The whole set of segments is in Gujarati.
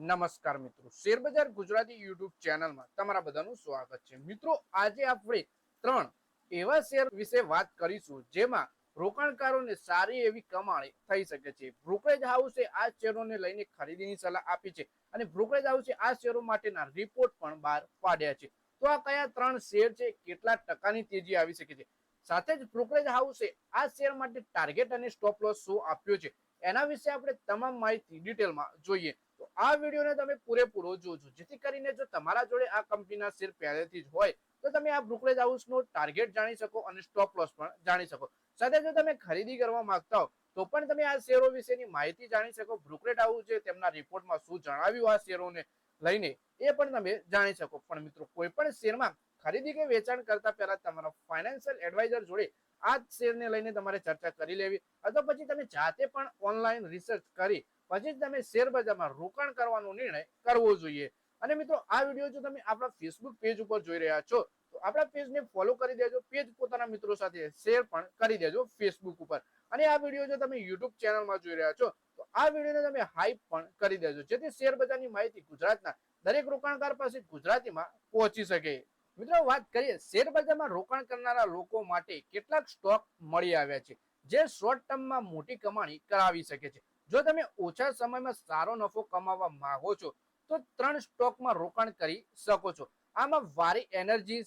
નમસ્કાર મિત્રો. શેરબજાર ગુજરાતી યુટ્યુબ ચેનલમાં તમારા બધાનું સ્વાગત છે. મિત્રો, આજે આપણે ત્રણ એવા શેર વિશે વાત કરીશું જેમાં રોકાણકારોને સારી એવી કમાણી થઈ શકે છે. બ્રોકરેજ હાઉસે આ શેરોને લઈને ખરીદીની સલાહ આપી છે અને બ્રોકરેજ હાઉસે આ શેરો માટેના રિપોર્ટ પણ બહાર પાડ્યા છે. તો આ કયા ત્રણ શેર છે? કેટલા ટકાની તેજી આવી શકે છે? સાથે જ બ્રોકરેજ હાઉસે આ શેર માટે ટાર્ગેટ અને સ્ટોપ લોસ શું આપ્યો છે? એના વિશે આપણે તમામ માહિતી ડિટેલમાં જોઈએ. આ વિડીયોને તમે પૂરેપૂરો જોજો. જેથી કરીને જો તમારા જોડે આ કંપનીના શેર પહેલેથી જ હોય, તો તમે આ બ્રોકરેજ હાઉસનો ટાર્ગેટ જાણી શકો અને સ્ટોપ લોસ પણ જાણી શકો. સાથે જો તમે ખરીદી કરવા માંગતા હો, તો પણ તમે આ શેરો વિશેની માહિતી જાણી શકો. બ્રોકરેજ હાઉસ છે તેમના રિપોર્ટમાં શું જણાવ્યું આ શેરોને લઈને, એ પણ તમે જાણી શકો. પણ મિત્રો કોઈ પણ શેરમાં ખરીદી કે વેચાણ કરતા પહેલા તમારા ફાઇનાન્શિયલ એડવાઇઝર જોડે આ શેરને લઈને તમારે ચર્ચા કરી લેવી. અથવા પછી તમે જાતે પણ ઓનલાઈન રિસર્ચ કરી પછી જ તમે શેર બજારમાં રોકાણ કરવાનો નિર્ણય કરવો જોઈએ. અને મિત્રો, આ વીડિયો જો તમે આપણા ફેસબુક પેજ ઉપર જોઈ રહ્યા છો, તો આપણા પેજને ફોલો કરી દેજો. પેજ પોતાના મિત્રો સાથે શેર પણ કરી દેજો ફેસબુક ઉપર. અને આ વીડિયો જો તમે યુટ્યુબ ચેનલમાં જોઈ રહ્યા છો, તો આ વિડીયોને તમે હાઈપ પણ કરી દેજો, જેથી શેર બજારની માહિતી ગુજરાતના દરેક રોકાણકાર પાસે ગુજરાતીમાં પહોંચી શકે. મિત્રો, વાત કરીએ શેર બજારમાં રોકાણ કરનારા લોકો માટે કેટલાક સ્ટોક મળી આવ્યા છે, જે શોર્ટ ટર્મમાં મોટી કમાણી કરાવી શકે છે. જો તમે ઓછા સમયમાં સારો નફો કમાવા માંગો છો, તો ત્રણ સ્ટોકમાં રોકાણ કરી શકો છો. આમાં વારી એનર્જી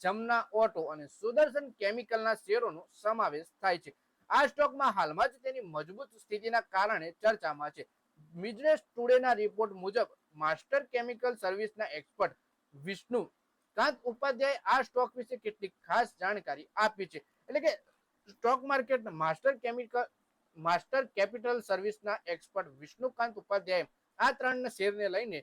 જમના ઓટો અને સુદર્શન કેમિકલના શેરોનો સમાવેશ થાય છે. આ સ્ટોકમાં હાલમાં જ તેની મજબૂત સ્થિતિના કારણે ચર્ચામાં છે. બિઝનેસ ટુડેના રિપોર્ટ મુજબ, માસ્ટર કેમિકલ સર્વિસના એક્સપર્ટ વિષ્ણુ કાંત ઉપાધ્યાય આ સ્ટોક વિશે કેટલીક ખાસ જાણકારી આપી છે. એટલે કે, stock market master chemical master capital સર્વિસના expert Vishnukant Upadhyay આ ત્રણ શેરને લઈને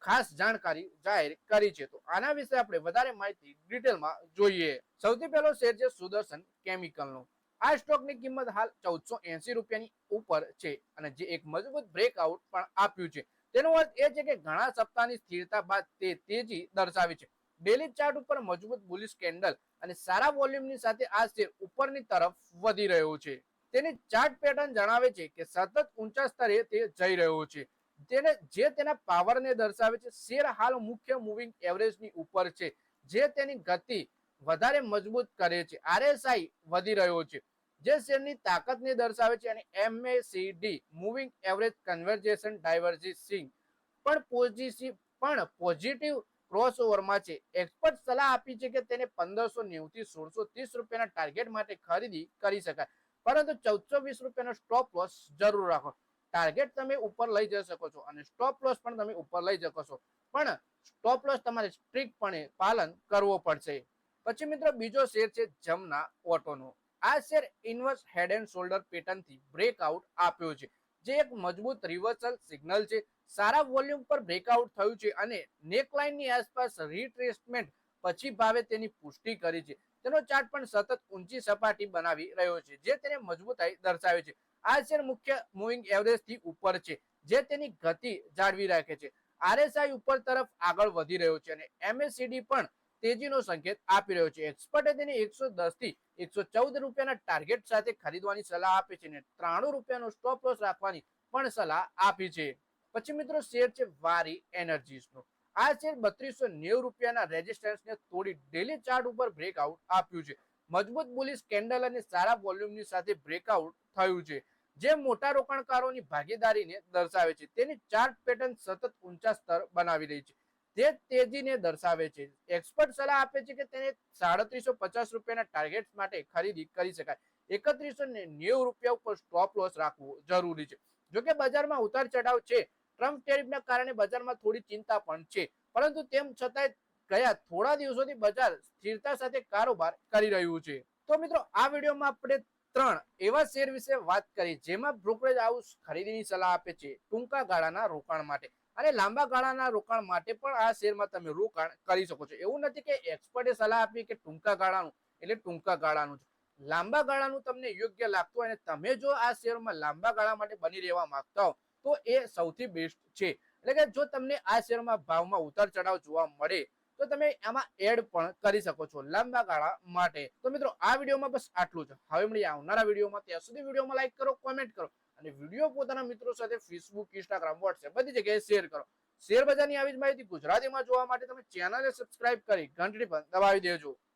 ખાસ જાણકારી જાહેર કરી છે. તો આના વિશે આપણે વધારે માહિતી ડિટેલમાં જોઈએ. સૌથી પહેલો શેર છે સુદર્શન કેમિકલનો. આ સ્ટોકની કિંમત હાલ ચૌદસો એસી રૂપિયાની ઉપર છે અને જે એક મજબૂત બ્રેકઆઉટ પણ આપ્યું છે. તેનો અર્થ એ છે કે ઘણા સપ્તાહની સ્થિરતા બાદ તે તેજી દર્શાવી છે. ડેલી ચાર્ટ ઉપર મજબૂત બુલિશ કેન્ડલ અને સારા વોલ્યુમની સાથે આ શેર ઉપરની તરફ વધી રહ્યો છે. તેની ચાર્ટ પેટર્ન જણાવે છે કે સતત ઊંચા સ્તરે તે જઈ રહ્યો છે. તેને, જે તેના પાવરને દર્શાવે છે, શેર હાલ મુખ્ય મૂવિંગ એવરેજની ઉપર છે. જે તેની ગતિ વધારે મજબૂત કરે છે. આરએસઆઈ વધી રહ્યો છે. જે શેરની તાકાતને દર્શાવે છે અને MACD moving average convergence divergence પણ પોઝિટિવ પણ પોઝિટિવ ક્રોસઓવરમાં છે. એક્સપર્ટ સલાહ આપી છે કે તેને પંદરસો નેવું થી સોળસો ત્રીસ રૂપિયાના ટાર્ગેટ માટે ખરીદી કરી શકાય. પરંતુ ચૌદસો વીસ રૂપિયાનો સ્ટોપ લોસ જરૂર રાખો. ટાર્ગેટ તમે ઉપર લઈ જઈ શકો છો અને સ્ટોપ લોસ પણ તમે ઉપર લઈ શકો છો. પણ સ્ટોપ લોસ તમારે સ્ટ્રિક્ટપણે પાલન કરવો પડશે. પછી મિત્રો બીજો શેર છે જમના ઓટોનો. આ share inverse head and shoulder પેટર્નથી breakout આપ્યો છે. જે એક મજબૂત રિવર્સલ સિગ્નલ છે. સારા વોલ્યુમ પર બ્રેકઆઉટ થયું છે અને નેકલાઇનની આસપાસ રિટ્રેસમેન્ટ પછી ભાવે તેની પુષ્ટિ કરી છે. તેનો ચાર્ટ પણ સતત ઊંચી સપાટી બનાવી રહ્યો છે, જે તેને મજબૂતાઈ દર્શાવે છે. આ શેર મુખ્ય મૂવિંગ એવરેજથી ઉપર છે, જે તેની ગતિ જાળવી રાખે છે. આરએસઆઈ ઉપર તરફ આગળ વધી રહ્યો છે અને એમએસસીડી પણ તેજીનો સંકેત આપી રહ્યો છે. એક્સપર્ટે તેને એકસો દસથી એકસો ચૌદ રૂપિયાના ટાર્ગેટ સાથે ખરીદવાની સલાહ આપી છે અને ત્રાણું રૂપિયાનો સ્ટોપ લોસ રાખવાની પણ સલાહ આપી છે. પછી મિત્રો, શેર છે વારી એનર્જીસનો આ શેર બત્રીસો નેવું રૂપિયાના રેઝિસ્ટન્સને તોડી ડેલી ચાર્ટ ઉપર બ્રેકઆઉટ આપ્યું છે. મજબૂત બુલિશ કેન્ડલ અને સારા વોલ્યુમની સાથે બ્રેકઆઉટ થયું છે, જે મોટા રોકાણકારોની ભાગીદારીને દર્શાવે છે. તેની ચાર્ટ પેટર્ન સતત ઊંચા સ્તર બનાવી રહી છે. તે તેજીને દર્શાવે છે. એક્સપર્ટ સલાહ આપે છે કે તેને સાડત્રીસો પચાસ રૂપિયાના ટાર્ગેટ્સ માટે ખરીદી કરી શકાય. એકત્રીસો નેવું રૂપિયા ઉપર સ્ટોપ લોસ રાખવો જરૂરી છે. જોકે બજારમાં ઉતાર ચઢાવ છે. ટ્રમ્પ ટેરિફના કારણે બજારમાં થોડી ચિંતા પણ છે. પરંતુ તેમ છતાંય ગયા થોડા દિવસોથી બજાર સ્થિરતા સાથે કારોબાર કરી રહ્યું છે. તો મિત્રો, આ વિડીયોમાં આપણે ત્રણ એવા શેર વિશે વાત કરી જેમાં બ્રોકરેજ હાઉસ ખરીદીની સલાહ આપે છે ટૂંકા ગાળાના રોકાણ માટે. અને લાંબા ગાળાના રોકાણ માટે પણ આ શેરમાં તમે રોકાણ કરી શકો છો. એવું નથી કે એક્સપર્ટે સલાહ આપી કે ટૂંકા ગાળાનું, એટલે ટૂંકા ગાળાનું છે લાંબા ગાળાનું તમને યોગ્ય લાગતું હોય અને તમે જો આ શેરમાં લાંબા ગાળા માટે બની રહેવા માંગતા હો તો એ સૌથી બેસ્ટ છે. એટલે કે જો તમને આ શેરમાં ભાવમાં ઉતાર ચઢાવ જોવા મળે, તો તમે એમાં એડ પણ કરી શકો છો લાંબા ગાળા માટે. તો મિત્રો, આ વિડીયોમાં બસ આટલું જ. હવે મળીએ આવનારા વિડીયોમાં. ત્યાં સુધી વિડીયોમાં લાઈક કરો કોમેન્ટ કરો અને વીડિયો પોતાના મિત્રો સાથે ફેસબુક ઇન્સ્ટાગ્રામ વોટ્સએપ બધી જગ્યાએ શેર કરો. શેર બજારની આવી જ માહિતી ગુજરાતીમાં જોવા માટે તમે ચેનલને સબસ્ક્રાઇબ કરી ઘંટડી પણ દબાવી દેજો.